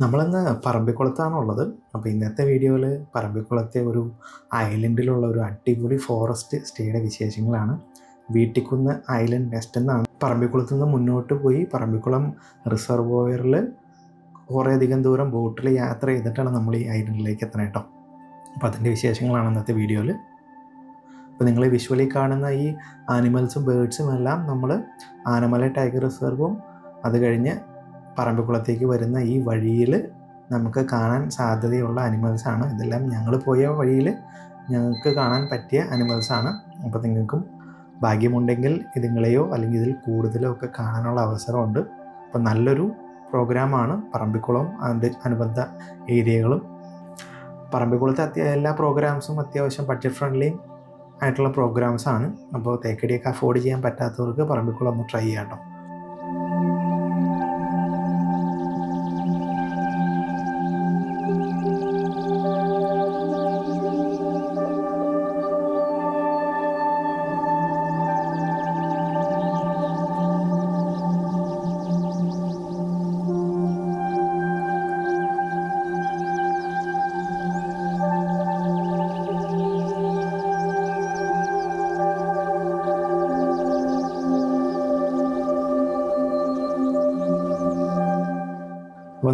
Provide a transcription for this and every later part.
നമ്മളിന്ന് പറമ്പിക്കുളത്താണുള്ളത്. അപ്പോൾ ഇന്നത്തെ വീഡിയോയിൽ പറമ്പിക്കുളത്തെ ഒരു ഐലൻഡിലുള്ള ഒരു അടിപൊളി ഫോറസ്റ്റ് സ്റ്റേയുടെ വിശേഷങ്ങളാണ്. വീട്ടിക്കുന്ന് ഐലൻഡ് നെസ്റ്റ് എന്നാണ്. പറമ്പിക്കുളത്ത് നിന്ന് മുന്നോട്ട് പോയി പറമ്പിക്കുളം റിസർവോയറിൽ കുറേയധികം ദൂരം ബോട്ടിൽ യാത്ര ചെയ്തിട്ടാണ് നമ്മൾ ഈ ഐലൻഡിലേക്ക് എത്തണം കേട്ടോ അപ്പോൾ അതിന്റെ വിശേഷങ്ങളാണ് ഇന്നത്തെ വീഡിയോയിൽ അപ്പോൾ നിങ്ങൾ വിഷ്വലി കാണുന്ന ഈ ആനിമൽസും ബേഡ്സും എല്ലാം നമ്മൾ ആനമല ടൈഗർ റിസർവും അത് കഴിഞ്ഞ് പറമ്പിക്കുളത്തേക്ക് വരുന്ന ഈ വഴിയിൽ നമുക്ക് കാണാൻ സാധ്യതയുള്ള അനിമൽസാണ് ഇതെല്ലാം ഞങ്ങൾ പോയ വഴിയിൽ ഞങ്ങൾക്ക് കാണാൻ പറ്റിയ അനിമൽസാണ് അപ്പോൾ നിങ്ങൾക്കും ഭാഗ്യമുണ്ടെങ്കിൽ ഇതുങ്ങളെയോ അല്ലെങ്കിൽ ഇതിൽ കൂടുതലോ ഒക്കെ കാണാനുള്ള അവസരമുണ്ട്. അപ്പോൾ നല്ലൊരു പ്രോഗ്രാമാണ് പറമ്പിക്കുളം അതിന്റെ അനുബന്ധ ഏരിയകളും. പറമ്പിക്കുളത്തെ അത്യ എല്ലാ പ്രോഗ്രാംസും അത്യാവശ്യം ബഡ്ജറ്റ് ഫ്രണ്ട്ലിയും ആയിട്ടുള്ള പ്രോഗ്രാംസാണ് അപ്പോൾ തേക്കടിയൊക്കെ അഫോർഡ് ചെയ്യാൻ പറ്റാത്തവർക്ക് പറമ്പിക്കുളം ഒന്ന് ട്രൈ ചെയ്യാം കേട്ടോ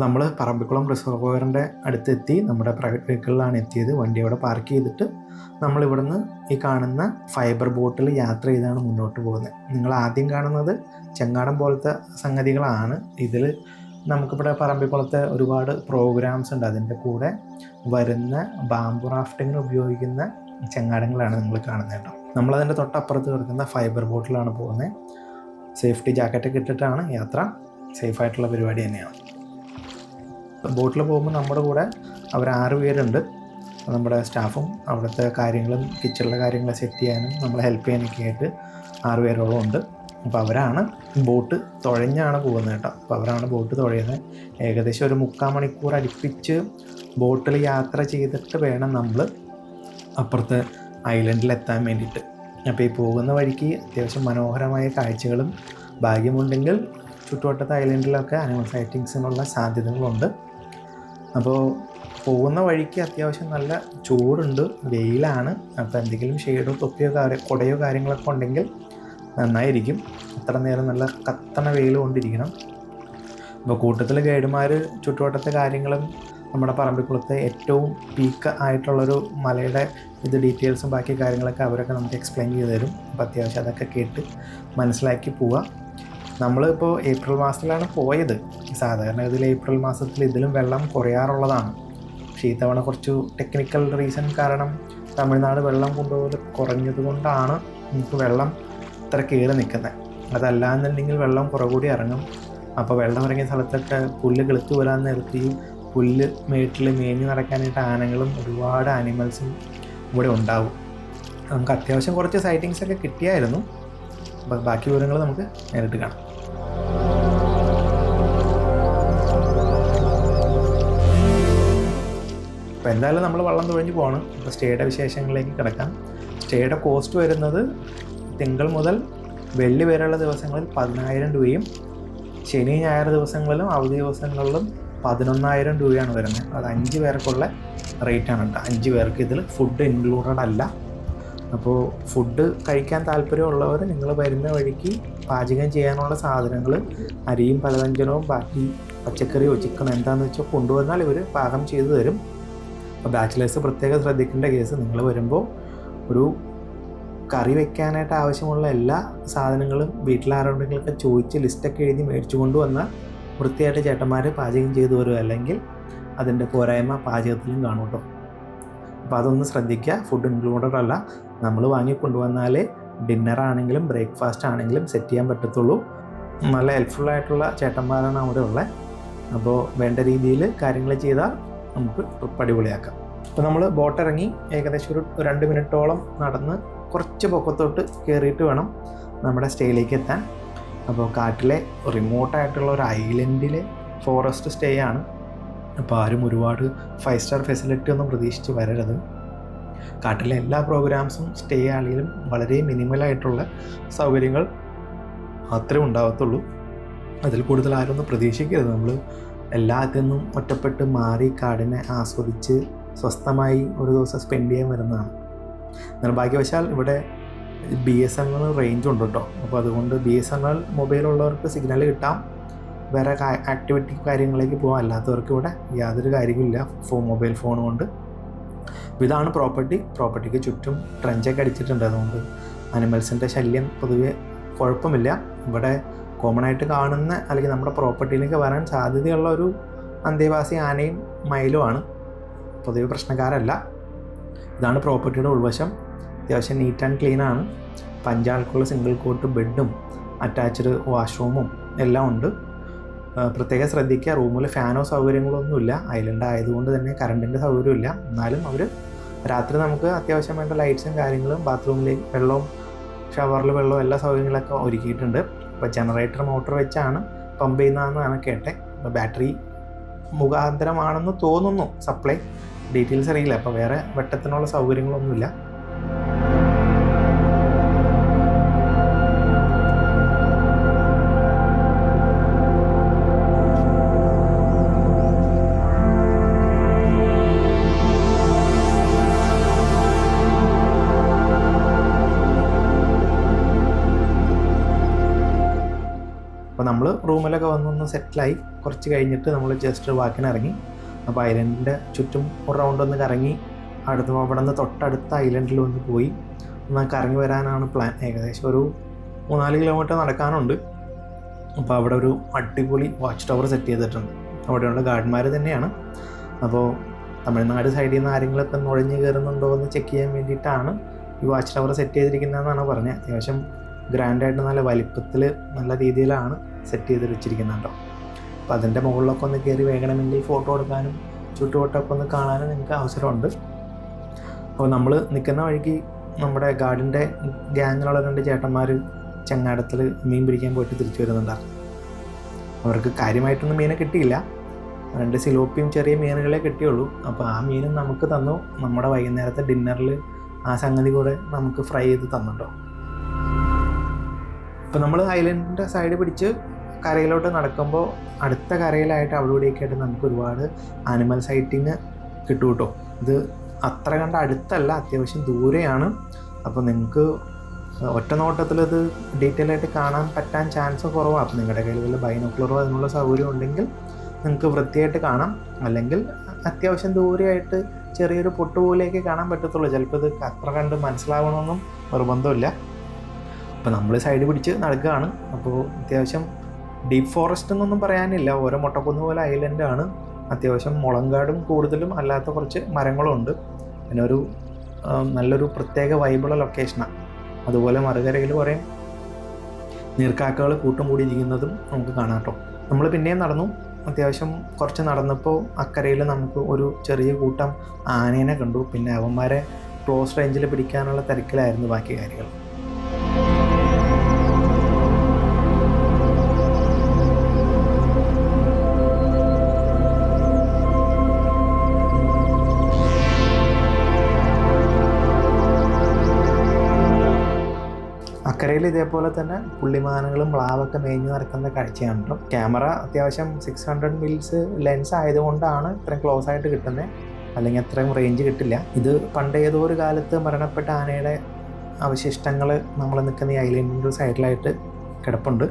അപ്പോൾ നമ്മൾ പറമ്പിക്കുളം റിസർവോയറിന്റെ അടുത്തെത്തി നമ്മുടെ പ്രൈവറ്റ് വെഹിക്കിളിലാണ് എത്തിയത്. വണ്ടി അവിടെ പാർക്ക് ചെയ്തിട്ട് നമ്മൾ ഇവിടുന്ന് ഈ കാണുന്ന ഫൈബർ ബോട്ടിൽ യാത്ര ചെയ്താണ് മുന്നോട്ട് പോകുന്നത്. നിങ്ങൾ ആദ്യം കാണുന്നത് ചെങ്ങാടം പോലത്തെ സംഗതികളാണ്. ഇതിൽ നമുക്കിവിടെ പറമ്പിക്കുളത്തെ ഒരുപാട് പ്രോഗ്രാംസ് ഉണ്ട്. അതിന്റെ കൂടെ വരുന്ന ബാംബു റാഫ്റ്റിങ്ങിന് ഉപയോഗിക്കുന്ന ചെങ്ങാടങ്ങളാണ് നിങ്ങൾ കാണുന്നത് കേട്ടോ. നമ്മളതിന്റെ തൊട്ടപ്പുറത്ത് കിടക്കുന്ന ഫൈബർ ബോട്ടിലാണ് പോകുന്നത്. സേഫ്റ്റി ജാക്കറ്റൊക്കെ ഇട്ടിട്ടാണ് യാത്ര. സേഫായിട്ടുള്ള പരിപാടി തന്നെയാണ്. ബോട്ടിൽ പോകുമ്പോൾ നമ്മുടെ കൂടെ അവർ ആറ് പേരുണ്ട്. നമ്മുടെ സ്റ്റാഫും അവിടുത്തെ കാര്യങ്ങളും കിച്ചണിലെ കാര്യങ്ങൾ സെറ്റ് ചെയ്യാനും നമ്മളെ ഹെൽപ്പ് ചെയ്യാനൊക്കെ ആയിട്ട് ആറ് പേരോളം ഉണ്ട്. അപ്പോൾ അവരാണ് ബോട്ട് തുഴഞ്ഞാണ് പോകുന്നത് കേട്ടോ. അപ്പോൾ അവരാണ് ബോട്ട് തുഴയുന്നത്. ഏകദേശം ഒരു മുക്കാൽ മണിക്കൂർ അടുപ്പിച്ച് ബോട്ടിൽ യാത്ര ചെയ്തിട്ട് വേണം നമ്മൾ അപ്പുറത്തെ ഐലൻഡിൽ എത്താൻ വേണ്ടിയിട്ട്. അപ്പോൾ ഈ പോകുന്ന വഴിക്ക് അത്യാവശ്യം മനോഹരമായ കാഴ്ചകളും ഭാഗ്യമുണ്ടെങ്കിൽ ചുറ്റുവട്ടത്തെ ഐലൻഡിലൊക്കെ അനിമൽ സൈറ്റിങ്സിനുള്ള സാധ്യതകളുണ്ട്. അപ്പോൾ പോകുന്ന വഴിക്ക് അത്യാവശ്യം നല്ല ചൂടുണ്ട് വെയിലാണ്. അപ്പോൾ എന്തെങ്കിലും ഷെയ്ഡോ തൊപ്പിയോ കാര്യ കുടയോ കാര്യങ്ങളൊക്കെ ഉണ്ടെങ്കിൽ നന്നായിരിക്കും. അത്ര നേരം നല്ല കത്തണ വെയിൽ കൊണ്ടിരിക്കണം. അപ്പോൾ കൂട്ടത്തിൽ ഗൈഡുമാർ ചുറ്റുവട്ടത്തെ കാര്യങ്ങളും നമ്മുടെ പറമ്പിക്കുളത്തെ ഏറ്റവും പീക്ക് ആയിട്ടുള്ളൊരു മലയുടെ ഇത് ഡീറ്റെയിൽസും ബാക്കി കാര്യങ്ങളൊക്കെ അവരൊക്കെ നമുക്ക് എക്സ്പ്ലെയിൻ ചെയ്ത് തരും. അപ്പോൾ അത്യാവശ്യം അതൊക്കെ കേട്ട് മനസ്സിലാക്കി പോവുക നമ്മളിപ്പോൾ ഏപ്രിൽ മാസത്തിലാണ് പോയത്. സാധാരണ ഇതിൽ ഏപ്രിൽ മാസത്തിൽ ഇതിലും വെള്ളം കുറയാറുള്ളതാണ്. പക്ഷേ ഇത്തവണ കുറച്ച് ടെക്നിക്കൽ റീസൺ കാരണം തമിഴ്നാട് വെള്ളം കൊണ്ടുപോകൽ കുറഞ്ഞത് കൊണ്ടാണ് നമുക്ക് വെള്ളം ഇത്ര കയറി നിൽക്കുന്നത്. അതല്ല എന്നുണ്ടെങ്കിൽ വെള്ളം കുറകൂടി ഇറങ്ങും. അപ്പോൾ വെള്ളം ഇറങ്ങിയ സ്ഥലത്തൊക്കെ പുല്ല് കിളുത്ത് വരാൻ നിർത്തിയും പുല്ല് മേട്ടിൽ മേഞ്ഞ് നടക്കാനായിട്ട് ആനകളും ഒരുപാട് ആനിമൽസും ഇവിടെ ഉണ്ടാവും. നമുക്ക് അത്യാവശ്യം കുറച്ച് സൈറ്റിങ്സൊക്കെ കിട്ടിയായിരുന്നു. ബാക്കി വിവരങ്ങൾ നമുക്ക് നേരിട്ട് കാണാം. അപ്പോൾ എന്തായാലും നമ്മൾ വള്ളം തുഴഞ്ഞു പോകണം. അപ്പോൾ സ്റ്റേയുടെ വിശേഷങ്ങളിലേക്ക് കിടക്കാം. സ്റ്റേയുടെ കോസ്റ്റ് വരുന്നത് തിങ്കൾ മുതൽ വെള്ളി വരെയുള്ള ദിവസങ്ങളിൽ പതിനായിരം രൂപയും ശനി ഞായർ ദിവസങ്ങളിലും അവധി ദിവസങ്ങളിലും പതിനൊന്നായിരം രൂപയാണ് വരുന്നത്. അത് അഞ്ച് പേർക്കുള്ള റേറ്റാണ് കേട്ടോ. അഞ്ച് പേർക്ക് ഇതിൽ ഫുഡ് ഇൻക്ലൂഡഡ് അല്ല. അപ്പോൾ ഫുഡ് കഴിക്കാൻ താല്പര്യമുള്ളവർ നിങ്ങൾ വരുന്ന വഴിക്ക് പാചകം ചെയ്യാനുള്ള സാധനങ്ങൾ അരിയും പലവ്യഞ്ജനവും ബാക്കി പച്ചക്കറിയോ ചിക്കനോ എന്താണെന്ന് വെച്ചാൽ കൊണ്ടുവന്നാൽ ഇവർ പാകം ചെയ്തു തരും. അപ്പോൾ ബാച്ചിലേഴ്സ് പ്രത്യേകം ശ്രദ്ധിക്കേണ്ട കേസ് നിങ്ങൾ വരുമ്പോൾ ഒരു കറി വെക്കാനായിട്ട് ആവശ്യമുള്ള എല്ലാ സാധനങ്ങളും വീട്ടിലാരോടെങ്കിലൊക്കെ ചോദിച്ച് ലിസ്റ്റൊക്കെ എഴുതി മേടിച്ചു കൊണ്ടുവന്നാൽ വൃത്തിയായിട്ട് ചേട്ടന്മാർ പാചകം ചെയ്തു വരും അല്ലെങ്കിൽ അതിന്റെ പോരായ്മ പാചകത്തിലും കാണും കേട്ടോ. അപ്പോൾ അതൊന്ന് ശ്രദ്ധിക്കുക. ഫുഡ് ഇൻക്ലൂഡഡ് അല്ല. നമ്മൾ വാങ്ങി കൊണ്ടുവന്നാലേ ഡിന്നർ ആണെങ്കിലും ബ്രേക്ക്ഫാസ്റ്റ് ആണെങ്കിലും സെറ്റ് ചെയ്യാൻ പറ്റത്തുള്ളൂ. നല്ല ഹെൽപ്ഫുള്ളായിട്ടുള്ള ചേട്ടന്മാരാണ് അവിടെ ഉള്ളത് അപ്പോൾ വേണ്ട രീതിയിൽ കാര്യങ്ങൾ ചെയ്താൽ നമുക്ക് ട്രിപ്പ് അടിപൊളിയാക്കാം അപ്പോൾ നമ്മൾ ബോട്ട് ഇറങ്ങി ഏകദേശം ഒരു രണ്ട് മിനിറ്റോളം നടന്ന് കുറച്ച് പൊക്കത്തോട്ട് കയറിയിട്ട് വേണം നമ്മുടെ സ്റ്റേയിലേക്ക് എത്താൻ. അപ്പോൾ കാട്ടിലെ റിമോട്ടായിട്ടുള്ള ഒരു ഐലൻഡിലെ ഫോറസ്റ്റ് സ്റ്റേ ആണ്. അപ്പോൾ ആരും ഒരുപാട് ഫൈവ് സ്റ്റാർ ഫെസിലിറ്റി ഒന്നും പ്രതീക്ഷിച്ച് വരരുത്. കാട്ടിലെ എല്ലാ പ്രോഗ്രാംസും സ്റ്റേ ആണെങ്കിലും വളരെ മിനിമലായിട്ടുള്ള സൗകര്യങ്ങൾ മാത്രമേ ഉണ്ടാകത്തുള്ളൂ അതിൽ കൂടുതൽ ആരും ഒന്നും പ്രതീക്ഷിക്കരുത്. നമ്മൾ എല്ലാത്തിൽ നിന്നും ഒറ്റപ്പെട്ട് മാറി കാടിനെ ആസ്വദിച്ച് സ്വസ്ഥമായി ഒരു ദിവസം സ്പെൻഡ് ചെയ്യാൻ വരുന്നതാണ്. നിർഭാഗ്യവശാൽ ഇവിടെ B S N L range ഉണ്ട് കേട്ടോ. അപ്പോൾ അതുകൊണ്ട് B S N L mobile ഉള്ളവർക്ക് സിഗ്നൽ കിട്ടാം. വേറെ ആക്ടിവിറ്റി കാര്യങ്ങളിലേക്ക് പോകാം. അല്ലാത്തവർക്ക് ഇവിടെ യാതൊരു കാര്യമില്ല ഫോൺ മൊബൈൽ ഫോൺ കൊണ്ട്. ഇതാണ് പ്രോപ്പർട്ടി പ്രോപ്പർട്ടിക്ക് ചുറ്റും ട്രെഞ്ചൊക്കെ അടിച്ചിട്ടുണ്ട്. അതുകൊണ്ട് അനിമൽസിന്റെ ശല്യം പൊതുവെ കുഴപ്പമില്ല. ഇവിടെ കോമൺ ആയിട്ട് കാണുന്ന അല്ലെങ്കിൽ നമ്മുടെ പ്രോപ്പർട്ടിയിലേക്ക് വരാൻ സാധ്യതയുള്ള ഒരു അന്തേവാസി ആനയും മയിലുമാണ് പൊതുവെ പ്രശ്നക്കാരല്ല. ഇതാണ് പ്രോപ്പർട്ടിയുടെ ഉൾവശം. അത്യാവശ്യം നീറ്റ് ആൻഡ് ക്ലീൻ ആണ്. പഞ്ചാൾക്കുള്ള സിംഗിൾ കോട്ട് ബെഡും അറ്റാച്ച്ഡ് വാഷ്റൂമും എല്ലാം ഉണ്ട്. പ്രത്യേകം ശ്രദ്ധിക്കുക. റൂമിൽ ഫാനോ സൗകര്യങ്ങളൊന്നുമില്ല ഐലൻഡ് ആയതുകൊണ്ട് തന്നെ കറണ്ടിന്റെ സൗകര്യമില്ല. എന്നാലും അവർ രാത്രി നമുക്ക് അത്യാവശ്യം വേണ്ട ലൈറ്റ്സും കാര്യങ്ങളും ബാത്റൂമിൽ വെള്ളവും ഷവറിൽ വെള്ളവും എല്ലാ സൗകര്യങ്ങളൊക്കെ ഒരുക്കിയിട്ടുണ്ട്. ഇപ്പോൾ ജനറേറ്റർ മോട്ടോർ വെച്ചാണ് പമ്പ് ചെയ്യുന്നതെന്നാണ് കേട്ടെ. അപ്പോൾ ബാറ്ററി മുഖാന്തരമാണെന്ന് തോന്നുന്നു സപ്ലൈ ഡീറ്റെയിൽസ് അറിയില്ല. അപ്പോൾ വേറെ വെട്ടത്തിനുള്ള സൗകര്യങ്ങളൊന്നുമില്ല. അപ്പോൾ നമ്മൾ റൂമിലൊക്കെ വന്നൊന്ന് സെറ്റിലായി. കുറച്ച് കഴിഞ്ഞിട്ട് നമ്മൾ ജസ്റ്റ് വാക്കിന് ഇറങ്ങി അപ്പോൾ ഐലൻഡിന്റെ ചുറ്റും ഒരു റൗണ്ട് ഒന്ന് കറങ്ങി. അടുത്ത് അവിടെ നിന്ന് തൊട്ടടുത്ത ഐലൻഡിൽ ഒന്ന് പോയി. ഒന്ന് കറങ്ങി വരാനാണ് പ്ലാൻ ഏകദേശം ഒരു മൂന്നാൽ കിലോമീറ്റർ നടക്കാനുണ്ട്. അപ്പോൾ അവിടെ ഒരു അടിപൊളി വാച്ച് ടവർ സെറ്റ് ചെയ്തിട്ടുണ്ട്. അവിടെയുള്ള ഗാർഡന്മാർ തന്നെയാണ്. അപ്പോൾ തമിഴ്നാട് സൈഡിൽ നിന്ന് ആരെങ്കിലുമൊക്കെ നുഴഞ്ഞു കയറുന്നുണ്ടോ എന്ന് ചെക്ക് ചെയ്യാൻ വേണ്ടിയിട്ടാണ് ഈ വാച്ച് ടവർ സെറ്റ് ചെയ്തിരിക്കുന്നതെന്നാണ് പറഞ്ഞത്. അത്യാവശ്യം ഗ്രാൻഡായിട്ട് നല്ല വലിപ്പത്തിൽ നല്ല രീതിയിലാണ് സെറ്റ് ചെയ്ത് വെച്ചിരിക്കുന്നത് കേട്ടോ അപ്പോൾ അതിന്റെ മുകളിലൊക്കെ ഒന്ന് കയറി വേഗണമെങ്കിൽ ഫോട്ടോ എടുക്കാനും ചുറ്റുവട്ടമൊക്കെ ഒന്ന് കാണാനും നിങ്ങൾക്ക് അവസരമുണ്ട്. അപ്പോൾ നമ്മൾ നിൽക്കുന്ന വഴിക്ക് നമ്മുടെ ഗാർഡിന്റെ ഗ്യാങ്ങിലുള്ള രണ്ട് ചേട്ടന്മാർ ചങ്ങാടത്തിൽ മീൻ പിടിക്കാൻ പോയിട്ട് തിരിച്ചു വരുന്നുണ്ടായിരുന്നു അവർക്ക് കാര്യമായിട്ടൊന്നും മീനെ കിട്ടിയില്ല. രണ്ട് സിലോപ്പിയും ചെറിയ മീനുകളെ കിട്ടിയുള്ളൂ. അപ്പോൾ ആ മീനും നമുക്ക് തന്നു. നമ്മുടെ വൈകുന്നേരത്തെ ഡിന്നറിൽ ആ സംഗതി കൂടെ നമുക്ക് ഫ്രൈ ചെയ്ത് തന്നുണ്ടോ ഇപ്പോൾ നമ്മൾ ഐലൻഡിന്റെ സൈഡ് പിടിച്ച് കരയിലോട്ട് നടക്കുമ്പോൾ അടുത്ത കരയിലായിട്ട് അവിടെ ഇവിടെയൊക്കെയായിട്ട് നമുക്ക് ഒരുപാട് ആനിമൽ സൈറ്റിങ് കിട്ടും കേട്ടോ. ഇത് അത്ര കണ്ട അടുത്തല്ല അത്യാവശ്യം ദൂരെയാണ്. അപ്പോൾ നിങ്ങൾക്ക് ഒറ്റ നോട്ടത്തിൽ ഇത് ഡീറ്റെയിൽ ആയിട്ട് കാണാൻ പറ്റാൻ ചാൻസ് കുറവാണ് അപ്പോൾ നിങ്ങളുടെ കയ്യിൽ വല്ല ബൈനോക്കുലറോ അതിനുള്ള സൗകര്യം ഉണ്ടെങ്കിൽ നിങ്ങൾക്ക് വൃത്തിയായിട്ട് കാണാം. അല്ലെങ്കിൽ അത്യാവശ്യം ദൂരെയായിട്ട് ചെറിയൊരു പൊട്ടുപോലെയൊക്കെ കാണാൻ പറ്റത്തുള്ളൂ. ചിലപ്പോൾ ഇത് അത്ര കണ്ട് മനസ്സിലാവണമെന്നും നിർബന്ധമില്ല. അപ്പോൾ നമ്മൾ സൈഡ് പിടിച്ച് നടക്കുകയാണ് അപ്പോൾ അത്യാവശ്യം ഡീപ്പ് ഫോറസ്റ്റ് എന്നൊന്നും പറയാനില്ല. ഓരോ മുട്ടക്കുന്ന് പോലെ ഐലൻഡ് ആണ്. അത്യാവശ്യം മുളങ്കാടും കൂടുതലും അല്ലാത്ത കുറച്ച് മരങ്ങളും ഉണ്ട് പിന്നെ ഒരു നല്ലൊരു പ്രത്യേക വൈബിള ലൊക്കേഷനാണ് അതുപോലെ മറുകരയിൽ കുറേ നീർക്കാക്കകൾ കൂട്ടം കൂടിയിരിക്കുന്നതും നമുക്ക് കാണാം കേട്ടോ. നമ്മൾ പിന്നെയും നടന്നു. അത്യാവശ്യം കുറച്ച് നടന്നപ്പോൾ അക്കരയിൽ നമുക്ക് ഒരു ചെറിയ കൂട്ടം ആനേനെ കണ്ടു. പിന്നെ അവന്മാരെ ക്ലോസ് റേഞ്ചിൽ പിടിക്കാനുള്ള തിരക്കിലായിരുന്നു ബാക്കി കാര്യങ്ങൾ അക്കരയിൽ ഇതേപോലെ തന്നെ പുള്ളിമാനങ്ങളും പ്ലാവൊക്കെ മേഞ്ഞു നടക്കുന്ന കാഴ്ചയാണ് ക്യാമറ അത്യാവശ്യം സിക്സ് ഹൺഡ്രഡ് മിൽസ് ലെൻസ് ആയതുകൊണ്ടാണ് ഇത്രയും ക്ലോസ് ആയിട്ട് കിട്ടുന്നത് അല്ലെങ്കിൽ അത്രയും റേഞ്ച് കിട്ടില്ല. ഇത് പണ്ട് ഏതോ ഒരു കാലത്ത് മരണപ്പെട്ട ആനയുടെ അവശിഷ്ടങ്ങൾ നമ്മൾ നിൽക്കുന്ന ഈ ഐലൻഡിന്റെ സൈഡിലായിട്ട് കിടപ്പുണ്ട്.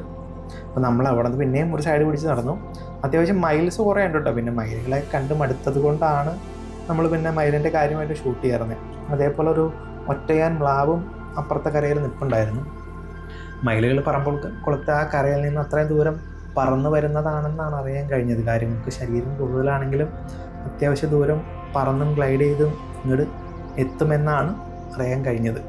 അപ്പോൾ നമ്മൾ അവിടെ നിന്ന് പിന്നെയും ഒരു സൈഡ് പിടിച്ച് നടന്നു. അത്യാവശ്യം മൈൽസ് കുറേ ഉണ്ട് കേട്ടോ പിന്നെ മയിലുകളെ കണ്ട് മടുത്തത് കൊണ്ടാണ് നമ്മൾ പിന്നെ മയിലിന്റെ കാര്യമായിട്ട് ഷൂട്ട് ചെയ്യാറുന്നത് അതേപോലെ ഒരു ഒറ്റയാൻ മ്ലാവും അപ്പുറത്തെ കരയിൽ നിൽപ്പുണ്ടായിരുന്നു മയിലുകൾ പറമ്പോൾ കുളത്തെ ആ കരയിൽ നിന്ന് അത്രയും ദൂരം പറന്നു വരുന്നതാണെന്നാണ് അറിയാൻ കഴിഞ്ഞത്. കാര്യങ്ങൾക്ക് ശരീരം കൂടുതലാണെങ്കിലും അത്യാവശ്യ ദൂരം പറന്നും ഗ്ലൈഡ് ചെയ്തും ഇങ്ങോട്ട് എത്തുമെന്നാണ് അറിയാൻ കഴിഞ്ഞത്.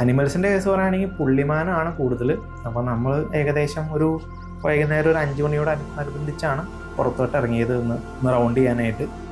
അനിമൽസിന്റെ കേസ് പറയുകയാണെങ്കിൽ പുള്ളിമാനാണ് കൂടുതൽ. അപ്പോൾ നമ്മൾ ഏകദേശം ഒരു വൈകുന്നേരം ഒരു അഞ്ച് മണിയോട് അനു- അനുബന്ധിച്ചാണ് പുറത്തോട്ട് ഇറങ്ങിയത് ഒന്ന് റൗണ്ട് ചെയ്യാനായിട്ട്.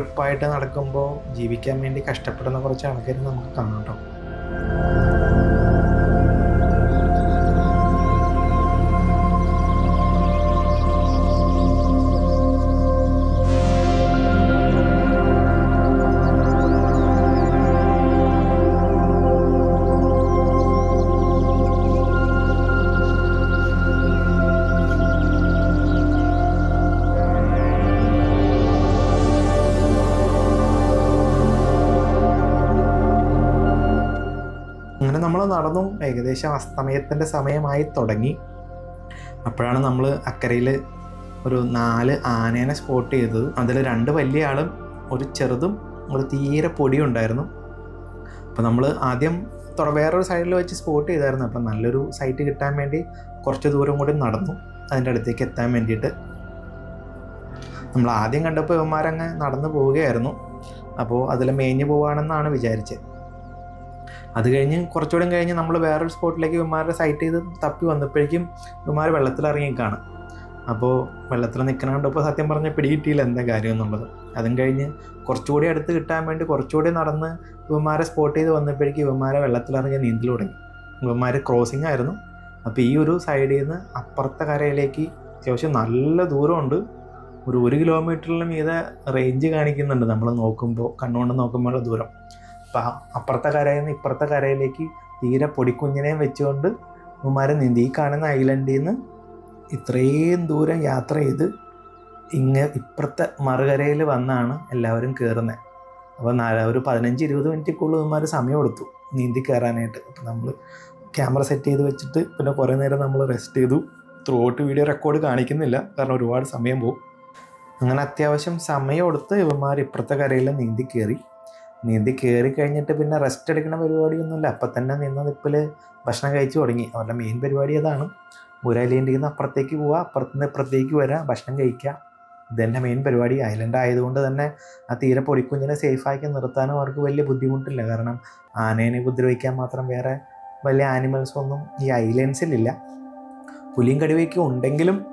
ട്രിപ്പായിട്ട് നടക്കുമ്പോൾ ജീവിക്കാൻ വേണ്ടി കഷ്ടപ്പെടുന്ന കുറച്ച് ആൾക്കാർ നമുക്ക് കാണാം കേട്ടോ. നമ്മൾ നടന്നു ഏകദേശം അസ്തമയത്തിന്റെ സമയമായി തുടങ്ങി. അപ്പോഴാണ് നമ്മൾ അക്കരയിൽ ഒരു നാല് ആനേനെ സ്പോട്ട് ചെയ്തത്. അതിൽ രണ്ട് വലിയ ആളും ഒരു ചെറുതും ഒരു തീരെ പൊടിയും ഉണ്ടായിരുന്നു. അപ്പോൾ നമ്മൾ ആദ്യം വേറൊരു സൈഡിൽ വെച്ച് സ്പോട്ട് ചെയ്തായിരുന്നു. അപ്പം നല്ലൊരു സൈറ്റ് കിട്ടാൻ വേണ്ടി കുറച്ച് ദൂരം കൂടി നടന്നു. അതിന്റെ അടുത്തേക്ക് എത്താൻ വേണ്ടിയിട്ട്. നമ്മൾ ആദ്യം കണ്ടപ്പോൾ ഇവന്മാരങ്ങ് നടന്നു പോവുകയായിരുന്നു. അപ്പോൾ അതിൽ മേഞ്ഞു പോവുകയാണെന്നാണ് വിചാരിച്ചത്. അത് കഴിഞ്ഞ് കുറച്ചുകൂടെ കഴിഞ്ഞ് നമ്മൾ വേറൊരു സ്പോട്ടിലേക്ക് വിമാരുടെ സൈറ്റ് ചെയ്ത് തപ്പി വന്നപ്പോഴേക്കും വിമാർ വെള്ളത്തിൽ ഇറങ്ങി കാണും അപ്പോൾ വെള്ളത്തിൽ നിൽക്കണ കണ്ടപ്പോൾ സത്യം പറഞ്ഞ പിടികിട്ടിയില്ല എന്താ കാര്യം എന്നുള്ളത്. അതും കഴിഞ്ഞ് കുറച്ചുകൂടി അടുത്ത് കിട്ടാൻ വേണ്ടി കുറച്ചുകൂടി നടന്ന് ഇവന്മാരെ സ്പോട്ട് ചെയ്ത് വന്നപ്പോഴേക്കും ഇവന്മാരെ വെള്ളത്തിലിറങ്ങി നീന്തൽ തുടങ്ങി. ഇവന്മാർ ക്രോസിംഗ് ആയിരുന്നു. അപ്പോൾ ഈ ഒരു സൈഡിൽ നിന്ന് അപ്പുറത്തെ കരയിലേക്ക് അത്യാവശ്യം നല്ല ദൂരമുണ്ട്. ഒരു ഒരു കിലോമീറ്ററിലും മീതെ റേഞ്ച് കാണിക്കുന്നുണ്ട് നമ്മൾ നോക്കുമ്പോൾ കണ്ണുകൊണ്ട് നോക്കുമ്പോഴുള്ള ദൂരം. അപ്പം അപ്പുറത്തെ കരയിൽ നിന്ന് ഇപ്പുറത്തെ കരയിലേക്ക് തീരെ പൊടിക്കുഞ്ഞിനെയും വെച്ചുകൊണ്ട് ഉമാരെ നീന്തി ഈ കാണുന്ന ഐലൻഡിൽ നിന്ന് ഇത്രയും ദൂരം യാത്ര ചെയ്ത് ഇങ്ങ ഇപ്പുറത്തെ മറുകരയിൽ വന്നാണ് എല്ലാവരും കയറുന്നത് അപ്പോൾ നാല് ഒരു പതിനഞ്ച് ഇരുപത് മിനിറ്റിക്കുള്ളിൽ ഇവന്മാർ സമയം കൊടുത്തു നീന്തി കയറാനായിട്ട് അപ്പം നമ്മൾ ക്യാമറ സെറ്റ് ചെയ്ത് വെച്ചിട്ട് പിന്നെ കുറേ നേരം നമ്മൾ റെസ്റ്റ് ചെയ്തു. ത്രൂ ഔട്ട് വീഡിയോ റെക്കോർഡ് കാണിക്കുന്നില്ല. കാരണം ഒരുപാട് സമയം പോകും അങ്ങനെ അത്യാവശ്യം സമയം കൊടുത്ത് ഇവന്മാർ ഇപ്പുറത്തെ കരയിൽ നീന്തി കയറി നീന്തി കയറി കഴിഞ്ഞിട്ട് പിന്നെ റെസ്റ്റ് എടുക്കുന്ന പരിപാടിയൊന്നുമില്ല. അപ്പം തന്നെ നിന്ന നിപ്പിൽ ഭക്ഷണം കഴിച്ചു തുടങ്ങി. അവരുടെ മെയിൻ പരിപാടി അതാണ്. ഐലൻഡിൽ നിന്ന് അപ്പുറത്തേക്ക് പോവുക അപ്പുറത്ത് നിന്ന് ഇപ്പുറത്തേക്ക് വരാം. ഭക്ഷണം കഴിക്കുക ഇതെന്റെ മെയിൻ പരിപാടി. ഐലൻഡ് ആയതുകൊണ്ട് തന്നെ ആ തീരെ പൊടിക്കുഞ്ഞിനെ സേഫാക്കി നിർത്താനും അവർക്ക് വലിയ ബുദ്ധിമുട്ടില്ല. കാരണം ആനേനെ ഉപദ്രവിക്കാൻ മാത്രം വേറെ വലിയ ആനിമൽസ് ഒന്നും ഈ ഐലൻഡ്സിലില്ല പുലിയും കടുവയൊക്കെ ഉണ്ടെങ്കിലും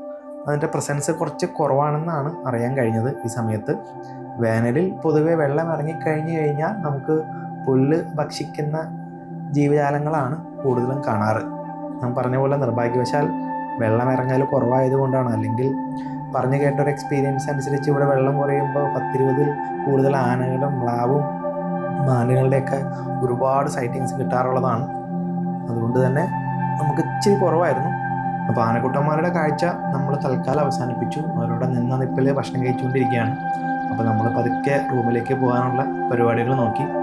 അതിന്റെ പ്രസൻസ് കുറച്ച് കുറവാണെന്നാണ് അറിയാൻ കഴിഞ്ഞത് ഈ സമയത്ത്. വേനലിൽ പൊതുവെ വെള്ളം ഇറങ്ങിക്കഴിഞ്ഞു കഴിഞ്ഞാൽ നമുക്ക് പുല്ല് ഭക്ഷിക്കുന്ന ജീവജാലങ്ങളാണ് കൂടുതലും കാണാറ്. ഞാൻ പറഞ്ഞ പോലെ നിർഭാഗ്യവശാൽ വെള്ളം ഇറങ്ങൽ കുറവായതുകൊണ്ടാണ്. അല്ലെങ്കിൽ പറഞ്ഞു കേട്ട ഒരു എക്സ്പീരിയൻസ് അനുസരിച്ച് ഇവിടെ വെള്ളം കുറയുമ്പോൾ പത്തിരുപതിൽ കൂടുതൽ ആനകളും മ്ലാവും മാനുകളുടെയൊക്കെ ഒരുപാട് സൈറ്റിങ്സ് കിട്ടാറുള്ളതാണ്. അതുകൊണ്ട് തന്നെ നമുക്ക് ഇച്ചിരി കുറവായിരുന്നു. അപ്പോൾ ആനക്കുട്ടന്മാരുടെ കാഴ്ച നമ്മൾ തൽക്കാലം അവസാനിപ്പിച്ചു. അവരുടെ നിന്ന നിപ്പിൽ ഭക്ഷണം കഴിച്ചുകൊണ്ടിരിക്കുകയാണ്. അപ്പോൾ നമ്മൾ പതുക്കെ റൂമിലേക്ക് പോകാനുള്ള പരിപാടികൾ നോക്കി.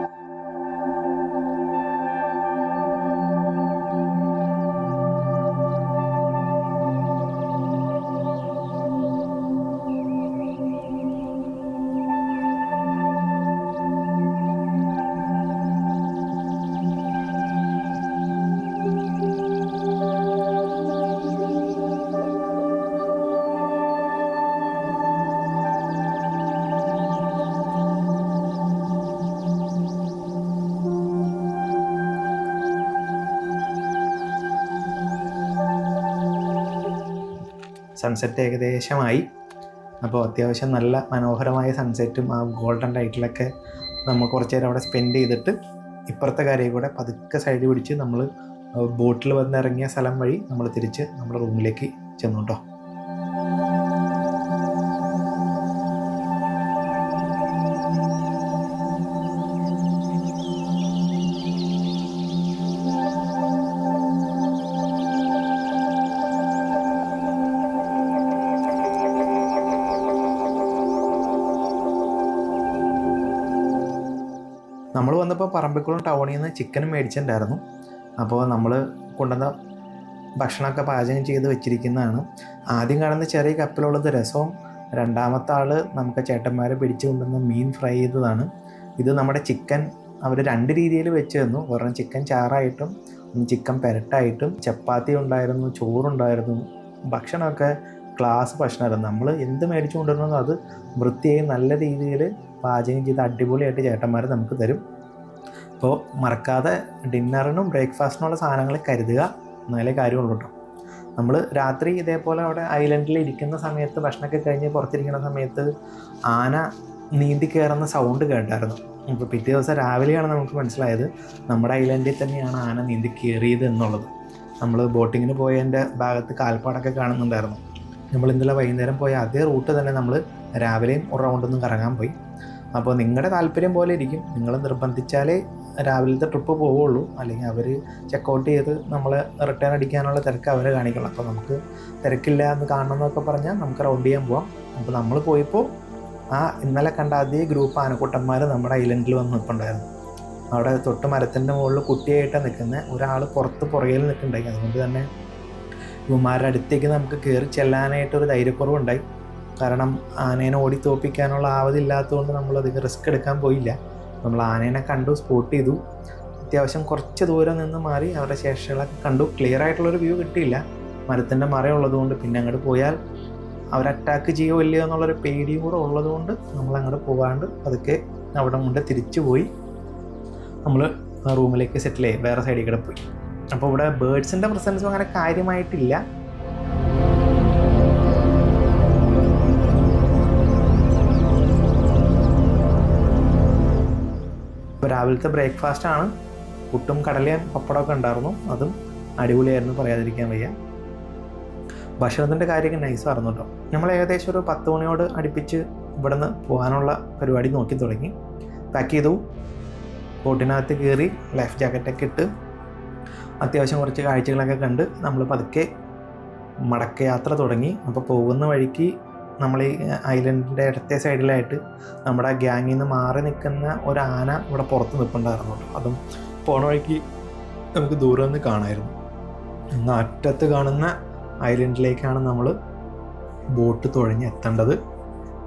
സൺസെറ്റ് ഏകദേശമായി. അപ്പോൾ അത്യാവശ്യം നല്ല മനോഹരമായ സൺസെറ്റും ആ ഗോൾഡൻ ലൈറ്റിലൊക്കെ നമ്മൾ കുറച്ച് നേരം അവിടെ സ്പെൻഡ് ചെയ്തിട്ട് ഇപ്പുറത്തെ കാര്യം കൂടെ പതുക്കെ സൈഡ് പിടിച്ച് നമ്മൾ ബോട്ടിൽ വന്നിറങ്ങിയ സ്ഥലം വഴി നമ്മൾ തിരിച്ച് നമ്മുടെ റൂമിലേക്ക് ചെന്നു കേട്ടോ വന്നപ്പോൾ പറമ്പിക്കുളം ടൗണിൽ നിന്ന് ചിക്കൻ മേടിച്ചിട്ടുണ്ടായിരുന്നു. അപ്പോൾ നമ്മൾ കൊണ്ടുവന്ന ഭക്ഷണമൊക്കെ പാചകം ചെയ്ത് വെച്ചിരിക്കുന്നതാണ്. ആദ്യം കാണുന്ന ചെറിയ കപ്പിലുള്ളത് രസവും രണ്ടാമത്തെ ആൾ നമുക്ക് ചേട്ടന്മാരെ പിടിച്ചു കൊണ്ടുവന്ന മീൻ ഫ്രൈ ചെയ്തതാണ്. ഇത് നമ്മുടെ ചിക്കൻ അവർ രണ്ട് രീതിയിൽ വെച്ച് തന്നു. ഒരെണ്ണം ചിക്കൻ ചാറായിട്ടും ചിക്കൻ പെരട്ടായിട്ടും ചപ്പാത്തി ഉണ്ടായിരുന്നു ചോറുണ്ടായിരുന്നു ഭക്ഷണമൊക്കെ ക്ലാസ് ഭക്ഷണമായിരുന്നു. നമ്മൾ എന്ത് മേടിച്ചു കൊണ്ടുവരുന്നതോ അത് വൃത്തിയായി നല്ല രീതിയിൽ പാചകം ചെയ്ത് അടിപൊളിയായിട്ട് ചേട്ടന്മാർ നമുക്ക് തരും. അപ്പോൾ മറക്കാതെ ഡിന്നറിനും ബ്രേക്ക്ഫാസ്റ്റിനുള്ള സാധനങ്ങൾ കരുതുക എന്നാലേ കാര്യമുള്ളൂ കേട്ടോ. നമ്മൾ രാത്രി ഇതേപോലെ അവിടെ ഐലൻഡിൽ ഇരിക്കുന്ന സമയത്ത് ഭക്ഷണമൊക്കെ കഴിഞ്ഞ് പുറത്തിരിക്കുന്ന സമയത്ത് ആന നീന്തി കയറുന്ന സൗണ്ട് കേട്ടായിരുന്നു. ഇപ്പോൾ പിറ്റേ ദിവസം രാവിലെയാണ് നമുക്ക് മനസ്സിലായത് നമ്മുടെ ഐലൻഡിൽ തന്നെയാണ് ആന നീന്തി കയറിയത് എന്നുള്ളത്. നമ്മൾ ബോട്ടിങ്ങിന് പോയതിന്റെ ഭാഗത്ത് കാൽപ്പാടൊക്കെ കാണുന്നുണ്ടായിരുന്നു. നമ്മൾ ഇന്നലെ വൈകുന്നേരം പോയ അതേ റൂട്ട് തന്നെ നമ്മൾ രാവിലെയും ഒരു റൗണ്ടൊന്നും കറങ്ങാൻ പോയി. അപ്പോൾ നിങ്ങളുടെ താല്പര്യം പോലെ ഇരിക്കും. നിങ്ങൾ നിർബന്ധിച്ചാലേ രാവിലത്തെ ട്രിപ്പ് പോവുള്ളൂ. അല്ലെങ്കിൽ അവർ ചെക്കൗട്ട് ചെയ്ത് നമ്മൾ റിട്ടേൺ അടിക്കാനുള്ള തിരക്ക് അവരെ കാണിക്കണം. അപ്പോൾ നമുക്ക് തിരക്കില്ല എന്ന് കാണണം എന്നൊക്കെ പറഞ്ഞാൽ നമുക്ക് റൗണ്ട് ചെയ്യാൻ പോവാം. അപ്പോൾ നമ്മൾ പോയപ്പോൾ ആ ഇന്നലെ കണ്ട അതേ ഗ്രൂപ്പ് ആനക്കൂട്ടന്മാർ നമ്മുടെ ഐലൻഡിൽ വന്ന് നിൽപ്പുണ്ടായിരുന്നു അവിടെ തൊട്ട് മരത്തിന്റെ മുകളിൽ കുട്ടിയായിട്ടാണ് നിൽക്കുന്നത് ഒരാൾ പുറത്ത് പുറകിൽ നിൽക്കുന്നുണ്ടായി അതുകൊണ്ട് തന്നെ ഇവന്മാരുടെ അടുത്തേക്ക് നമുക്ക് കയറി ചെല്ലാനായിട്ടൊരു ധൈര്യക്കുറവുണ്ടായി. കാരണം ആനേനെ ഓടി തോപ്പിക്കാനുള്ള ആവതില്ലാത്തതുകൊണ്ട് നമ്മളധികം റിസ്ക് എടുക്കാൻ പോയില്ല. നമ്മൾ ആനേനെ കണ്ടു സ്പോട്ട് ചെയ്തു. അത്യാവശ്യം കുറച്ച് ദൂരം നിന്ന് മാറി അവരുടെ ശേഷങ്ങളൊക്കെ കണ്ടു. ക്ലിയർ ആയിട്ടുള്ളൊരു വ്യൂ കിട്ടിയില്ല. മരത്തിന്റെ മറയുള്ളതുകൊണ്ട് പിന്നെ അങ്ങോട്ട് പോയാൽ അവർ അറ്റാക്ക് ചെയ്യുമോ ഇല്ലയോ എന്നുള്ളൊരു പേടിയും കൂടെ ഉള്ളതുകൊണ്ട് നമ്മൾ അങ്ങോട്ട് പോകാണ്ട് അതൊക്കെ അവിടെ കൊണ്ട് തിരിച്ചു പോയി. നമ്മൾ റൂമിലേക്ക് സെറ്റിൽ ചെയ്യും വേറെ സൈഡിൽ കൂടെ പോയി. അപ്പോൾ ഇവിടെ ബേഡ്സിന്റെ പ്രസൻസും അങ്ങനെ കാര്യമായിട്ടില്ല. ഇപ്പോൾ രാവിലത്തെ ആണ്. പുട്ടും കടലയും പപ്പടമൊക്കെ ഉണ്ടായിരുന്നു. അതും അടിപൊളിയായിരുന്നു പറയാതിരിക്കാൻ വയ്യ. ഭക്ഷണത്തിന്റെ കാര്യമൊക്കെ നൈസായിരുന്നു കേട്ടോ. നമ്മൾ ഏകദേശം ഒരു പത്ത് മണിയോട് അടുപ്പിച്ച് ഇവിടുന്ന് പോകാനുള്ള പരിപാടി നോക്കി തുടങ്ങി. പാക്ക് ചെയ്തു. ബോട്ടിനകത്ത് കയറി ലൈഫ് ജാക്കറ്റൊക്കെ ഇട്ട് അത്യാവശ്യം കുറച്ച് കാഴ്ചകളൊക്കെ കണ്ട് നമ്മൾ പതുക്കെ മടക്കയാത്ര തുടങ്ങി. അപ്പോൾ പോകുന്ന വഴിക്ക് നമ്മൾ ഈ ഐലൻഡിന്റെ ഇടത്തെ സൈഡിലായിട്ട് നമ്മുടെ ആ ഗ്യാങ്ങിൽ നിന്ന് മാറി നിൽക്കുന്ന ഒരു ആന ഇവിടെ പുറത്ത് നിൽപ്പുണ്ടായിരുന്നു അതും പോണ വഴിക്ക് നമുക്ക് ദൂരെ നിന്ന് കാണായിരുന്നു. ഇന്ന് അറ്റത്ത് കാണുന്ന ഐലൻഡിലേക്കാണ് നമ്മൾ ബോട്ട് തുഴഞ്ഞ് എത്തേണ്ടത്.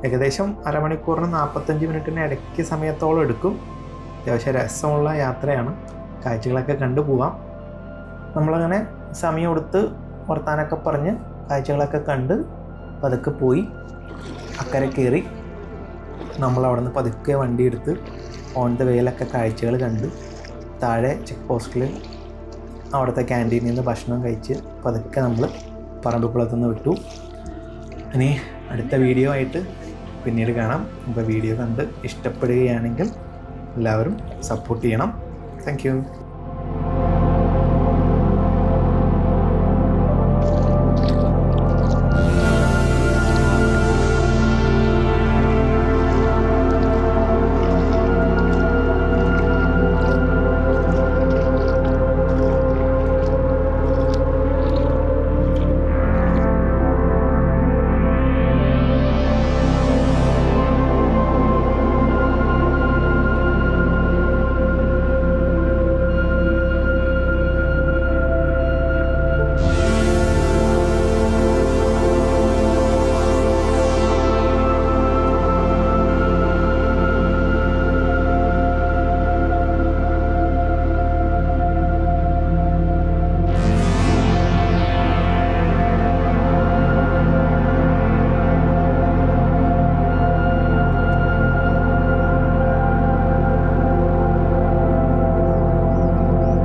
ഏകദേശം അരമണിക്കൂറിന് നാൽപ്പത്തഞ്ച് മിനിറ്റിന് ഇടയ്ക്ക് സമയത്തോളം എടുക്കും. അത്യാവശ്യം രസമുള്ള യാത്രയാണ്. കാഴ്ചകളൊക്കെ കണ്ടു പോവാം. നമ്മളങ്ങനെ സമയം എടുത്ത് വർത്താനൊക്കെ പറഞ്ഞ് കാഴ്ചകളൊക്കെ കണ്ട് പതുക്കെ പോയി അക്കരെ കയറി നമ്മൾ അവിടെ നിന്ന് പതുക്കെ വണ്ടി എടുത്ത് ഓൺ ദ വേയിലൊക്കെ കാഴ്ചകൾ കണ്ട് താഴെ ചെക്ക് പോസ്റ്റിൽ അവിടുത്തെ ക്യാന്റീനിൽ നിന്ന് ഭക്ഷണം കഴിച്ച് പതുക്കെ നമ്മൾ പറമ്പിക്കുളത്തു നിന്ന് വിട്ടു. ഇനി അടുത്ത വീഡിയോ ആയിട്ട് പിന്നീട് കാണാം. അപ്പോൾ വീഡിയോ കണ്ട് ഇഷ്ടപ്പെടുകയാണെങ്കിൽ എല്ലാവരും സപ്പോർട്ട് ചെയ്യണം. താങ്ക്